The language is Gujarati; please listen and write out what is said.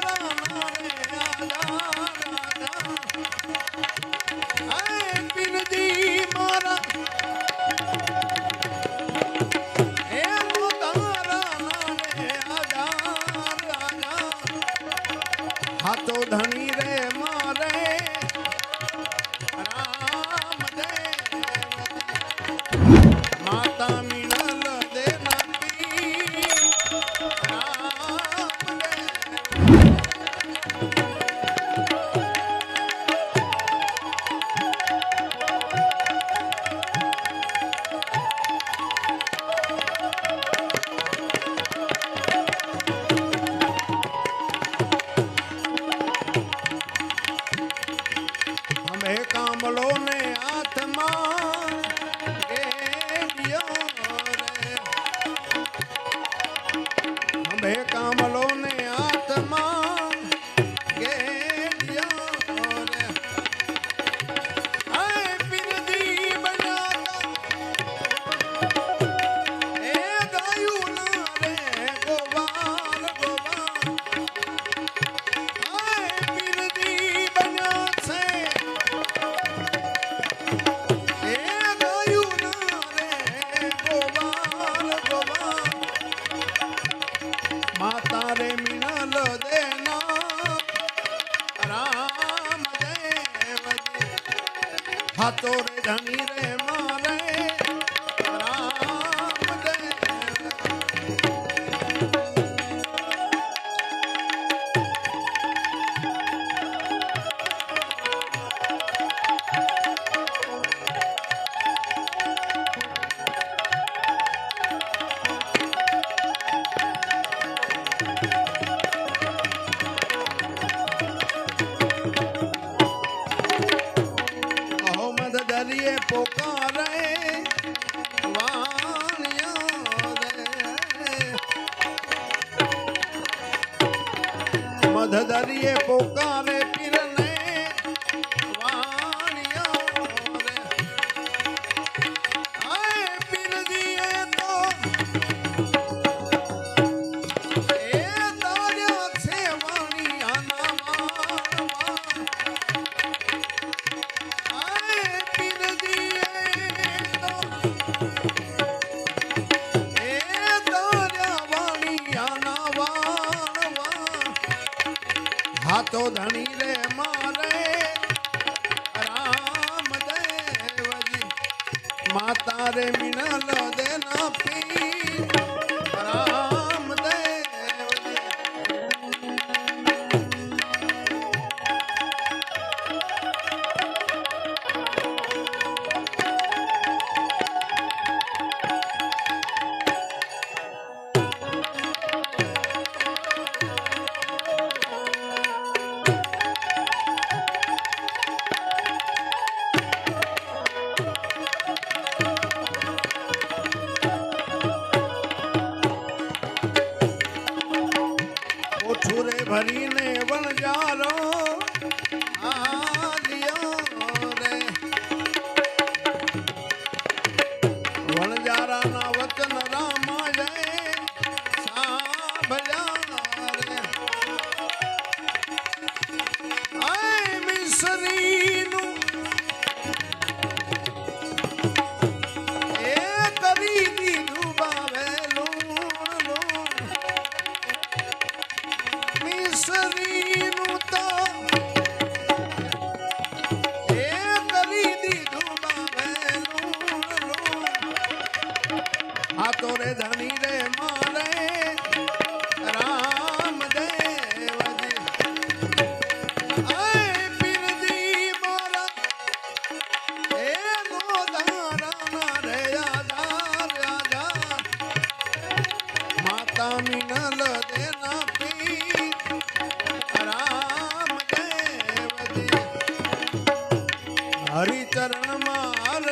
રાધા રાધા હે પિનજી হাতরে জানি রে মারে હરિએ પોકારે મધ દરિયે પોકારે પીર હાથો ધણી રે મારે. રામ દેવજી માતા રે મિનલ દેના પી છોરે ભરીને વણજારો. આ તોરે ધણી રે મારે. રામ દેવ પીરજી મારા. એ મોદારા રે આધાર આધાર. માતા મિનલ દેના પી રામ દેવ હરિચરણમાં